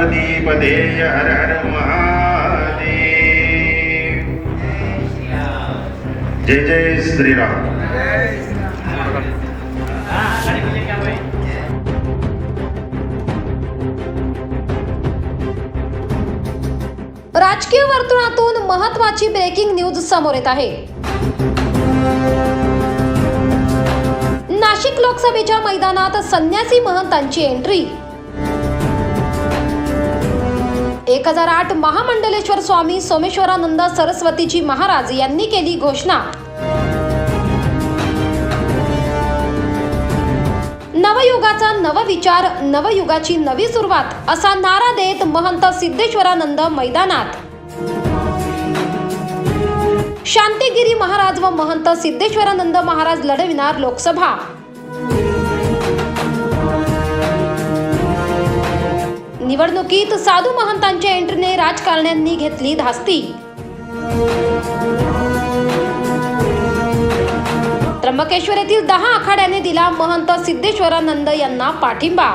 पार्वती पदे हर हर महादेव। जय जय श्रीराम। राजकीय वर्तुळातून महत्वाची ब्रेकिंग न्यूज समोर येत आहे. नाशिक लोकसभेच्या मैदानात संन्यासी महंतांची एंट्री एक हजार आठ महामंडलेश्वर स्वामी सोमेश्वरानंद सरस्वतीजी महाराज यांनी केली घोषणा. नवयुगाचा नवविचार नवयुगाची नवी सुरुवात असा नारा देत महंत सिद्धेश्वरानंद मैदानात. शांतिगिरी महाराज व महंत सिद्धेश्वरानंद महाराज लढविणार लोकसभा. निवडणुकीत साधू महंतांच्या एंट्रीने राजकारण्यांनी घेतली धास्ती. त्र्यंबकेश्वर येथील दहा आखाड्याने दिला महंत सिद्धेश्वरानंद यांना पाठिंबा.